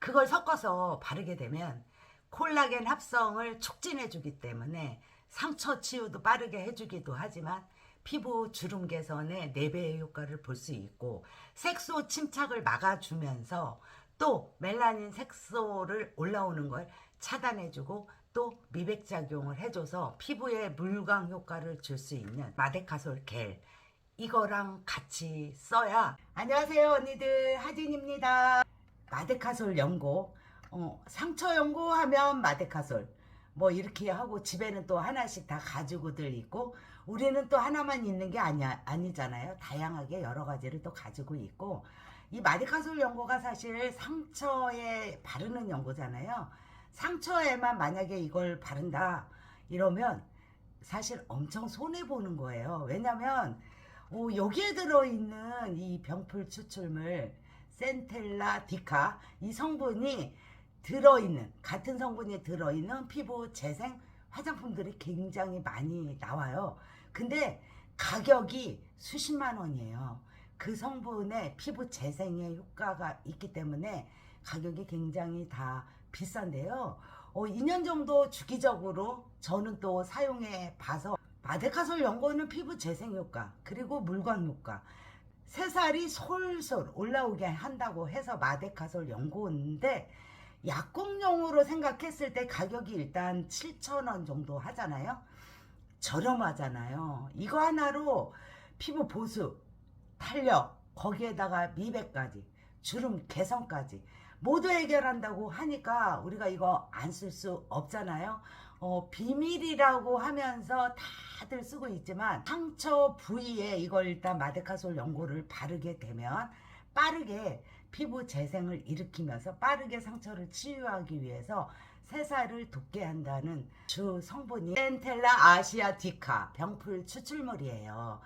그걸 섞어서 바르게 되면 콜라겐 합성을 촉진해 주기 때문에 상처 치유도 빠르게 해주기도 하지만 피부 주름 개선에 4배의 효과를 볼 수 있고 색소 침착을 막아주면서 또 멜라닌 색소를 올라오는 걸 차단해주고 또 미백 작용을 해줘서 피부에 물광 효과를 줄 수 있는 마데카솔 겔. 이거랑 같이 써야. 안녕하세요 언니들. 하진입니다 마데카솔 연고. 어, 상처 연고하면 마데카솔. 뭐 이렇게 하고 집에는 또 하나씩 다 가지고들 있고 우리는 또 하나만 있는 게 아니야 아니잖아요. 다양하게 여러 가지를 또 가지고 있고 이 마데카솔 연고가 사실 상처에 바르는 연고잖아요. 상처에만 만약에 이걸 바른다 이러면 사실 엄청 손해 보는 거예요. 왜냐면 어, 여기에 들어있는 이 병풀 추출물 센텔라 디카 이 성분이 들어있는 같은 성분이 들어있는 피부 재생 화장품들이 굉장히 많이 나와요. 근데 가격이 수십만 원이에요. 그 성분에 피부 재생에 효과가 있기 때문에 가격이 굉장히 다 비싼데요. 어, 2년 정도 주기적으로 저는 또 사용해 봐서 마데카솔 연고는 피부 재생 효과 그리고 물광 효과 새살이 솔솔 올라오게 한다고 해서 마데카솔 연고인데 약국용으로 생각했을 때 가격이 일단 7,000원 정도 하잖아요. 저렴하잖아요. 이거 하나로 피부 보습, 탄력, 거기에다가 미백까지, 주름 개선까지 모두 해결한다고 하니까 우리가 이거 안 쓸 수 없잖아요. 어, 비밀이라고 하면서 다들 쓰고 있지만 상처 부위에 이걸 일단 마데카솔 연고를 바르게 되면 빠르게 피부 재생을 일으키면서 빠르게 상처를 치유하기 위해서 새살을 돋게 한다는 주 성분이 엔텔라 아시아티카 병풀 추출물이에요.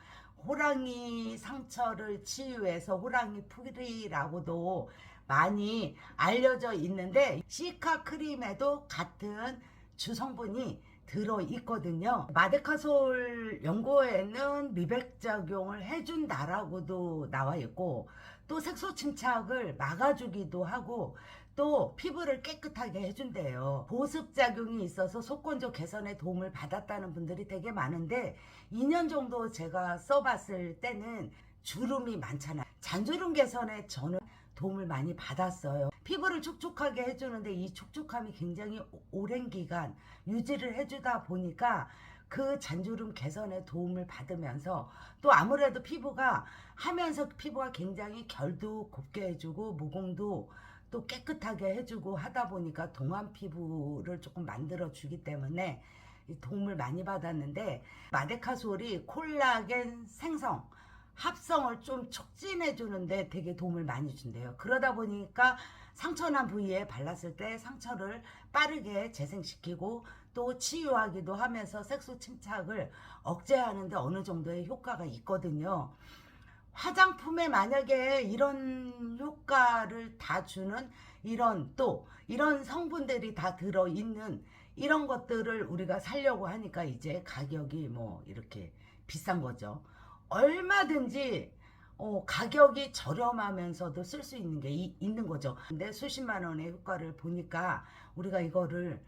호랑이 상처를 치유해서 호랑이 풀이라고도 많이 알려져 있는데 시카 크림에도 같은 주성분이 들어 있거든요. 마데카솔 연고에는 미백 작용을 해준다라고도 나와 있고 또 색소 침착을 막아주기도 하고 또 피부를 깨끗하게 해준대요. 보습 작용이 있어서 속건조 개선에 도움을 받았다는 분들이 되게 많은데 2년 정도 제가 써봤을 때는 주름이 많잖아요. 잔주름 개선에 저는 도움을 많이 받았어요. 피부를 촉촉하게 해주는데 이 촉촉함이 굉장히 오- 오랜 기간 유지를 해주다 보니까 그 잔주름 개선에 도움을 받으면서 또 아무래도 피부가 하면서 피부가 굉장히 결도 곱게 해주고 모공도 또 깨끗하게 해주고 하다 보니까 동안 피부를 조금 만들어 주기 때문에 이 도움을 많이 받았는데 마데카솔이 콜라겐 생성 합성을 좀 촉진해 주는데 되게 도움을 많이 준대요. 그러다 보니까 상처난 부위에 발랐을 때 상처를 빠르게 재생시키고 또 치유하기도 하면서 색소 침착을 억제하는데 어느 정도의 효과가 있거든요. 화장품에 만약에 이런 효과를 다 주는 이런 또 이런 성분들이 다 들어 있는 이런 것들을 우리가 살려고 하니까 이제 가격이 뭐 이렇게 비싼 거죠. 얼마든지 어, 가격이 저렴하면서도 쓸 수 있는 게 이- 있는 거죠. 근데 수십만 원의 효과를 보니까 우리가 이거를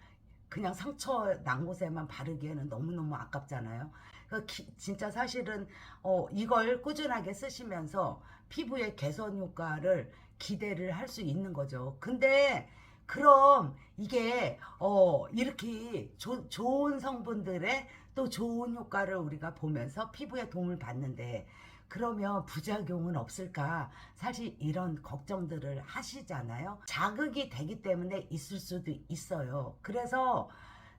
그냥 상처 난 곳에만 바르기에는 너무너무 아깝잖아요. 그러니까 기- 진짜 사실은 어, 이걸 꾸준하게 쓰시면서 피부의 개선 효과를 기대를 할 수 있는 거죠. 근데 그럼 이게 어, 이렇게 조- 좋은 성분들의 또 좋은 효과를 우리가 보면서 피부에 도움을 받는데 그러면 부작용은 없을까? 사실 이런 걱정들을 하시잖아요. 자극이 되기 때문에 있을 수도 있어요. 그래서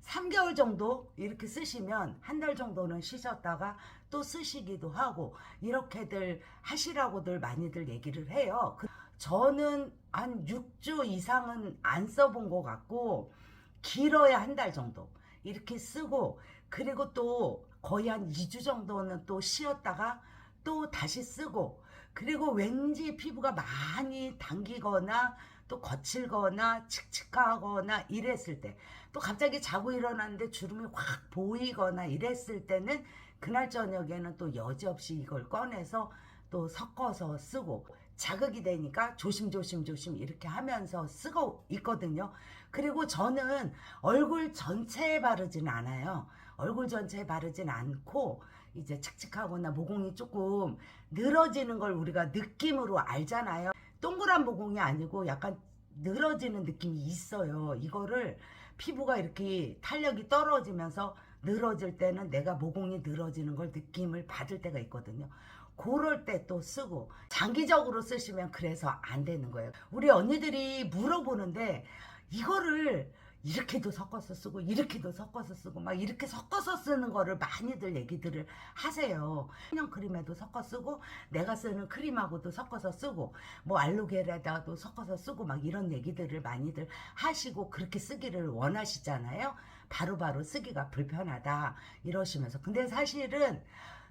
3개월 정도 이렇게 쓰시면 한 달 정도는 쉬셨다가 또 쓰시기도 하고 이렇게들 하시라고들 많이들 얘기를 해요. 그- 저는 한 6주 이상은 안 써본 것 같고 길어야 한 달 정도 이렇게 쓰고 그리고 또 거의 한 2주 정도는 또 쉬었다가 또 다시 쓰고 그리고 왠지 피부가 많이 당기거나 또 거칠거나 칙칙하거나 이랬을 때 또 갑자기 자고 일어났는데 주름이 확 보이거나 이랬을 때는 그날 저녁에는 또 여지없이 이걸 꺼내서 또 섞어서 쓰고 자극이 되니까 조심조심 조심 이렇게 하면서 쓰고 있거든요. 그리고 저는 얼굴 전체에 바르진 않아요. 얼굴 전체에 바르진 않고 이제 칙칙하거나 모공이 조금 늘어지는 걸 우리가 느낌으로 알잖아요. 동그란 모공이 아니고 약간 늘어지는 느낌이 있어요. 이거를 피부가 이렇게 탄력이 떨어지면서 늘어질 때는 내가 모공이 늘어지는 걸 느낌을 받을 때가 있거든요. 그럴 때 또 쓰고 장기적으로 쓰시면 그래서 안 되는 거예요. 우리 언니들이 물어보는데 이거를 이렇게도 섞어서 쓰고 이렇게도 섞어서 쓰고 막 이렇게 섞어서 쓰는 거를 많이들 얘기들을 하세요. 그냥 크림에도 섞어 쓰고 내가 쓰는 크림하고도 섞어서 쓰고 뭐 알로게라다도 섞어서 쓰고 막 이런 얘기들을 많이들 하시고 그렇게 쓰기를 원하시잖아요. 바로바로 쓰기가 불편하다 이러시면서 근데 사실은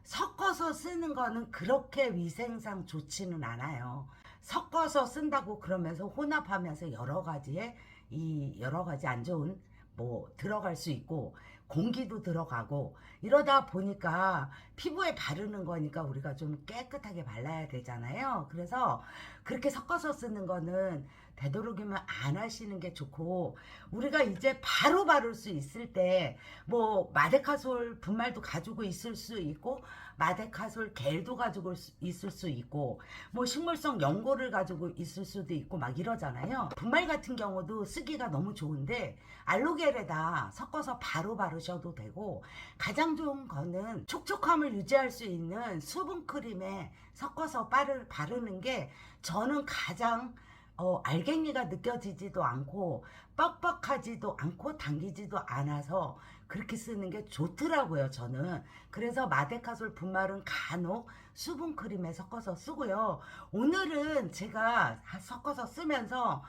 섞어서 쓰는 거는 그렇게 위생상 좋지는 않아요. 섞어서 쓴다고 그러면서 혼합하면서 여러 가지의 이 여러 가지 안 좋은 뭐 들어갈 수 있고 공기도 들어가고 이러다 보니까 피부에 바르는 거니까 우리가 좀 깨끗하게 발라야 되잖아요. 그래서 그렇게 섞어서 쓰는 거는 되도록이면 안 하시는 게 좋고 우리가 이제 바로 바를 수 있을 때 뭐 마데카솔 분말도 가지고 있을 수 있고 마데카솔 겔도 가지고 수- 있을 수 있고 뭐 식물성 연고를 가지고 있을 수도 있고 막 이러잖아요. 분말 같은 경우도 쓰기가 너무 좋은데 알로겔에다 섞어서 바로 바르셔도 되고 가장 좋은 거는 촉촉함을 유지할 수 있는 수분 크림에 섞어서 바르, 바르는 게 저는 가장 어, 알갱이가 느껴지지도 않고 뻑뻑하지도 않고 당기지도 않아서 그렇게 쓰는 게 좋더라고요 저는. 그래서 마데카솔 분말은 간혹 수분 크림에 섞어서 쓰고요. 오늘은 제가 섞어서 쓰면서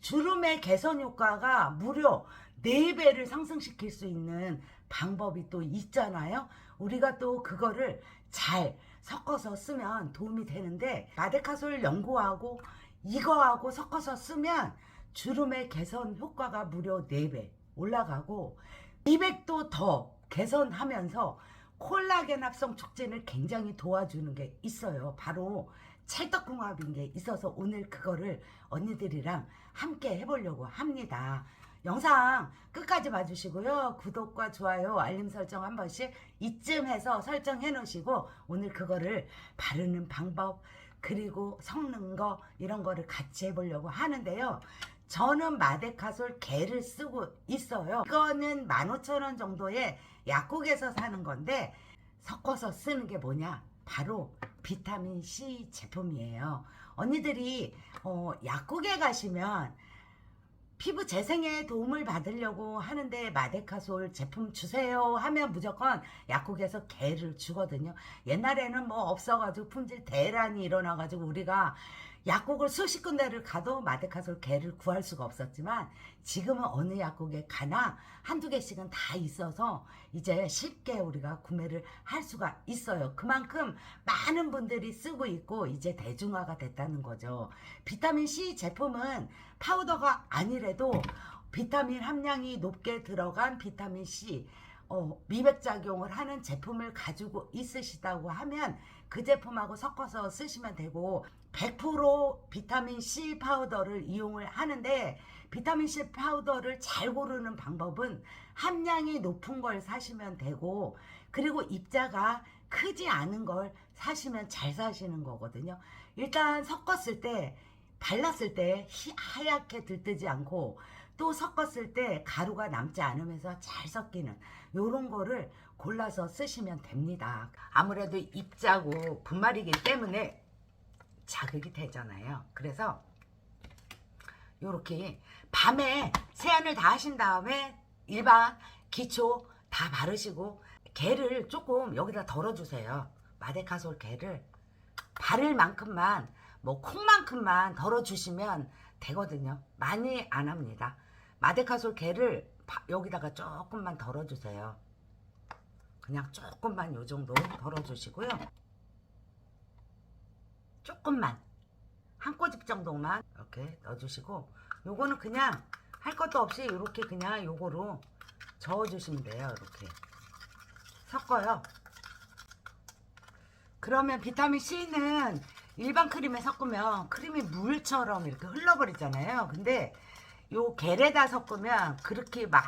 주름의 개선 효과가 무려 4배를 상승시킬 수 있는 방법이 또 있잖아요. 우리가 또 그거를 잘 섞어서 쓰면 도움이 되는데 마데카솔 연고하고 이거하고 섞어서 쓰면 주름의 개선 효과가 무려 4배 올라가고 미백도 더 개선하면서 콜라겐 합성 촉진을 굉장히 도와주는 게 있어요. 바로 찰떡궁합인 게 있어서 오늘 그거를 언니들이랑 함께 해보려고 합니다. 영상 끝까지 봐주시고요. 구독과 좋아요, 알림 설정 한 번씩 이쯤 해서 설정해 놓으시고 오늘 그거를 바르는 방법 그리고 섞는 거 이런 거를 같이 해보려고 하는데요. 저는 마데카솔 겔을 쓰고 있어요. 이거는 15,000원 정도의 약국에서 사는 건데 섞어서 쓰는 게 뭐냐? 바로 비타민 C 제품이에요. 언니들이 어, 약국에 가시면 피부 재생에 도움을 받으려고 하는데 마데카솔 제품 주세요 하면 무조건 약국에서 겔을 주거든요. 옛날에는 뭐 없어가지고 품질 대란이 일어나가지고 우리가 약국을 수십 군데를 가도 마데카솔 겔을 구할 수가 없었지만 지금은 어느 약국에 가나 한두 개씩은 다 있어서 이제 쉽게 우리가 구매를 할 수가 있어요. 그만큼 많은 분들이 쓰고 있고 이제 대중화가 됐다는 거죠. 비타민 C 제품은 파우더가 아니래도 비타민 함량이 높게 들어간 비타민 C 어, 미백 작용을 하는 제품을 가지고 있으시다고 하면 그 제품하고 섞어서 쓰시면 되고 100% 비타민 C 파우더를 이용을 하는데 비타민 C 파우더를 잘 고르는 방법은 함량이 높은 걸 사시면 되고 그리고 입자가 크지 않은 걸 사시면 잘 사시는 거거든요. 일단 섞었을 때 발랐을 때 희- 하얗게 들뜨지 않고 또 섞었을 때 가루가 남지 않으면서 잘 섞이는 요런 거를 골라서 쓰시면 됩니다. 아무래도 입자고 분말이기 때문에 자극이 되잖아요. 그래서 요렇게 밤에 세안을 다 하신 다음에 일반 기초 다 바르시고 게를 조금 여기다 덜어주세요. 마데카솔 게를 바를 만큼만 뭐 콩만큼만 덜어주시면 되거든요. 많이 안 합니다. 마데카솔 바- 여기다가 조금만 덜어주세요. 그냥 조금만 요 정도 덜어주시고요. 조금만 한 꼬집 정도만 이렇게 넣어주시고 요거는 그냥 할 것도 없이 이렇게 그냥 요거로 저어주시면 돼요. 이렇게 섞어요. 그러면 비타민 C는 일반 크림에 섞으면 크림이 물처럼 이렇게 흘러버리잖아요. 근데 요 겔에다 섞으면 그렇게 막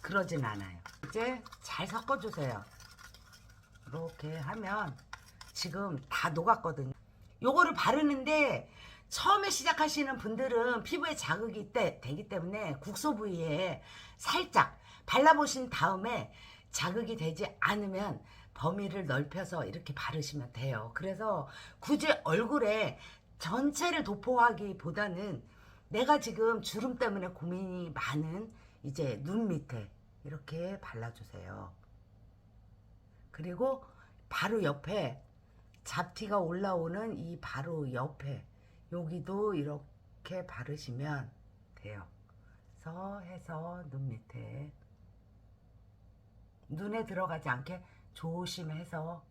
그러진 않아요. 이제 잘 섞어주세요. 이렇게 하면 지금 다 녹았거든요. 요거를 바르는데 처음에 시작하시는 분들은 피부에 자극이 때, 되기 때문에 국소 부위에 살짝 발라보신 다음에 자극이 되지 않으면 범위를 넓혀서 이렇게 바르시면 돼요. 그래서 굳이 얼굴에 전체를 도포하기보다는 내가 지금 주름 때문에 고민이 많은 이제 눈 밑에 이렇게 발라주세요. 그리고 바로 옆에 잡티가 올라오는 이 바로 옆에 여기도 이렇게 바르시면 돼요. 그래서 해서 눈 밑에. 눈에 들어가지 않게 조심해서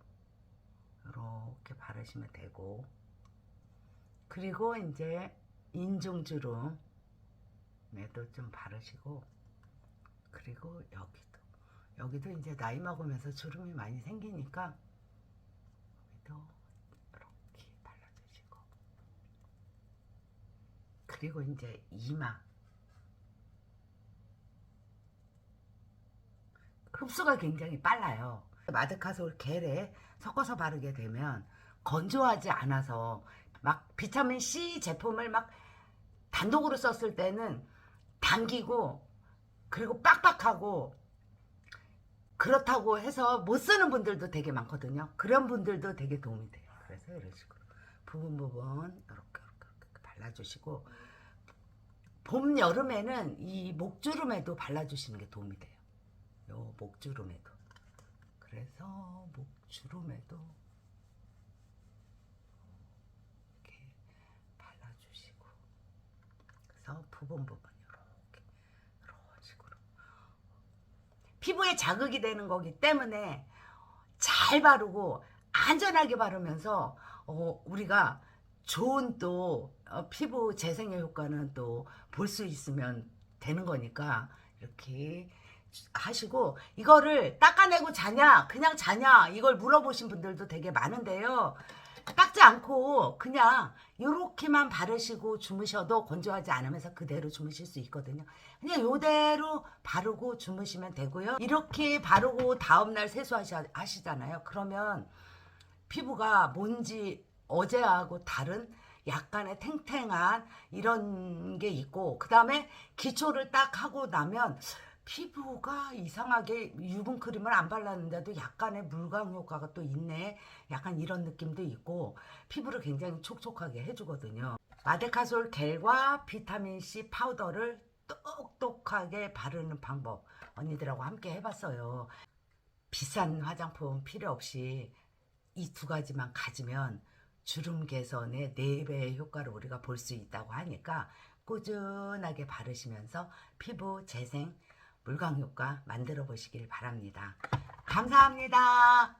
이렇게 바르시면 되고. 그리고 이제 인중주름에도 좀 바르시고 그리고 여기도. 여기도 이제 나이 먹으면서 주름이 많이 생기니까 여기도 이렇게 발라주시고 그리고 이제 이마 흡수가 굉장히 빨라요. 마데카솔 겔에 섞어서 바르게 되면 건조하지 않아서 막 비타민 C 제품을 막 단독으로 썼을 때는 당기고 그리고 빡빡하고 그렇다고 해서 못 쓰는 분들도 되게 많거든요. 그런 분들도 되게 도움이 돼요. 그래서 이런 식으로 부분 부분 이렇게 발라주시고 봄 여름에는 이 목주름에도 발라주시는 게 도움이 돼요. 요 목주름에도 그래서 목주름에도 이렇게 발라주시고 그래서 부분 부분 이렇게 이런 식으로 피부에 자극이 되는 거기 때문에 잘 바르고 안전하게 바르면서 어, 우리가 좋은 또 어, 피부 재생의 효과는 또 볼 수 있으면 되는 거니까 이렇게 하시고 이거를 닦아내고 자냐 그냥 자냐 이걸 물어보신 분들도 되게 많은데요 닦지 않고 그냥 이렇게만 바르시고 주무셔도 건조하지 않으면서 그대로 주무실 수 있거든요. 그냥 요대로 바르고 주무시면 되고요. 이렇게 바르고 다음날 세수하시잖아요. 그러면 피부가 뭔지 어제하고 다른 약간의 탱탱한 이런 게 있고 그 다음에 기초를 딱 하고 나면 피부가 이상하게 유분 크림을 안 발랐는데도 약간의 물광 효과가 또 있네. 약간 이런 느낌도 있고 피부를 굉장히 촉촉하게 해주거든요. 마데카솔 겔과 비타민 C 파우더를 똑똑하게 바르는 방법 언니들하고 함께 해봤어요. 비싼 화장품 필요 없이 이 두 가지만 가지면 주름 개선의 4배의 효과를 우리가 볼 수 있다고 하니까 꾸준하게 바르시면서 피부 재생 물광 효과 만들어 보시길 바랍니다. 감사합니다.